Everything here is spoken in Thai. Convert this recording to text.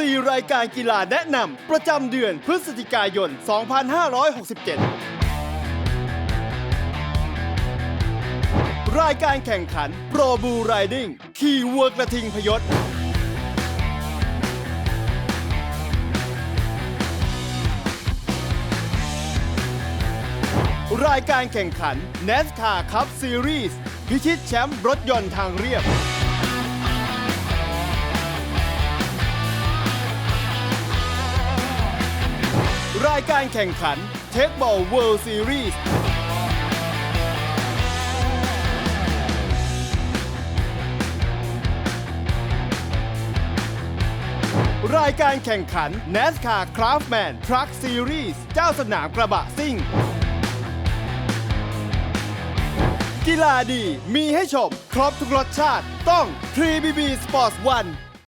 4 รายการกีฬาแนะนำประจำเดือนพฤศจิกายน 2567 รายการแข่งขันโปรบูไรดิ้งขี่วัวกระทิงพยศ รายการแข่งขัน NASCAR Cup Series พิชิตแชมป์รถยนต์ทางเรียบ รายการแข่งขันเทคบอล World Series รายการแข่งขัน NASCAR Craftman Truck Series เจ้าสนามกระบะซิ่ง กีฬาดีมีให้ชม ครบทุกรสชาติต้อง 3BB Sports 1